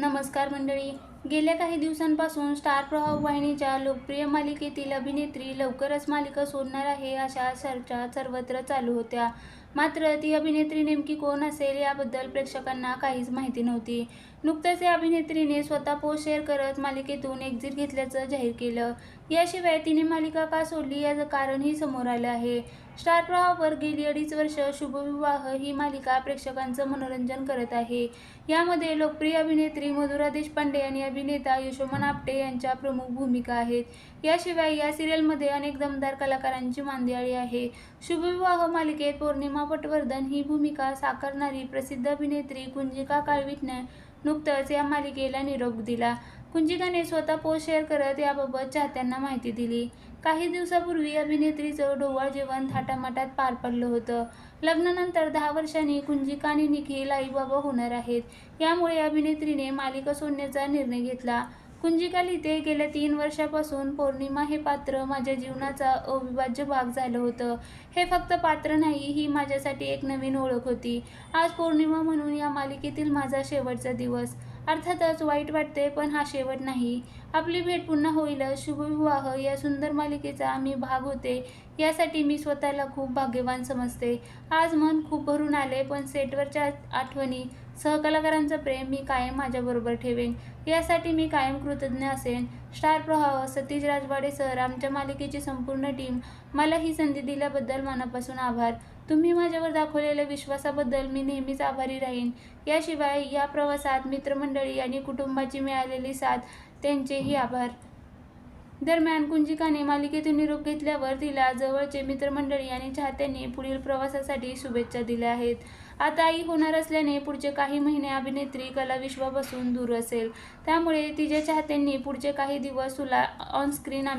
नमस्कार मंडळी. गेल्या काही दिवसांपासून स्टार प्रवाह वाहिनीच्या लोकप्रिय मालिकेतील अभिनेत्री लवकरच मालिका सोडणार आहे अशा चर्चा सर्वत्र चालू होत्या. मात्र ती अभिनेत्री नेमकी कोण असेल याबद्दल प्रेक्षकांना काहीच माहिती नव्हती. नुकतंच या अभिनेत्रीने स्वतः पोस्ट शेअर करत मालिकेतून एक्झिट घेतल्याचं जाहीर केलं. याशिवाय तिने मालिका का सोडली याचं कारणही समोर आलं आहे. स्टार प्रवाहावर गेली अडीच वर्ष शुभविवाह ही मालिका प्रेक्षकांचं मनोरंजन करत आहे. यामध्ये लोकप्रिय अभिनेत्री मधुरा देशपांडे आणि अभिनेता यशोमन आपटे यांच्या प्रमुख भूमिका आहेत. याशिवाय या सिरियलमध्ये अनेक दमदार कलाकारांची मांदियाळी आहे. शुभविवाह मालिकेत पौर्णिमा पटवर्धन ही भूमिका साकारणारी प्रसिद्ध अभिनेत्री कुंजिका काळविटने नुकतंच या मालिकेला निरोप दिला. कुंजिकाने स्वतः पोस्ट शेअर करत याबाबत चाहत्यांना माहिती दिली. काही दिवसापूर्वी अभिनेत्रीचं डोवाळ जेवण थाटामाटात पार पडलं होतं. लग्नानंतर दहा वर्षांनी कुंजिका आणि निखिल आईबाबा होणार आहेत. यामुळे अभिनेत्रीने मालिका सोडण्याचा निर्णय घेतला. कुंजिका लिहिते गेल्या तीन वर्षापासून पौर्णिमा हे पात्र माझ्या जीवनाचा अविभाज्य भाग झालं होतं. हे फक्त पात्र नाही ही माझ्यासाठी एक नवीन ओळख होती. आज पौर्णिमा म्हणून या मालिकेतील माझा शेवटचा दिवस. अर्थातच वाईट वाटते पण हा शेवट नाही. आपली भेट पुन्हा होईलच. शुभविवाह. या सुंदर मालिकेचा मी भाग होते. यासाठी मी स्वतःला खूप भाग्यवान समजते. आज मन खूप भरून आले पण सेटवरच्या आठवणी सहकलाकारांचं प्रेम मी कायम माझ्याबरोबर ठेवेन. यासाठी मी कायम कृतज्ञ असेन. स्टार प्रवाह सतीश राजवाडे सर आमच्या मालिकेची संपूर्ण टीम मला ही संधी दिल्याबद्दल मनापासून आभार. तुम्ही माझ्यावर दाखवलेल्या विश्वासाबद्दल मी नेहमीच आभारी राहीन. याशिवाय या प्रवासात मित्रमंडळी आणि कुटुंबाची मिळालेली साथ त्यांचेही आभार. दरम्यान कुंजिकाने मालिकेतून निरोप घेतल्यावर तिला जवळचे मित्रमंडळी आणि चाहत्यांनी पुढील प्रवासासाठी शुभेच्छा दिल्या आहेत. आता आई होणार असल्याने पुढचे काही महिने अभिनेत्री कलाविश्वापासून दूर असेल. त्यामुळे तिच्या चाहत्यांनी पुढचे काही दिवस तुला ऑनस्क्रीन आम्ही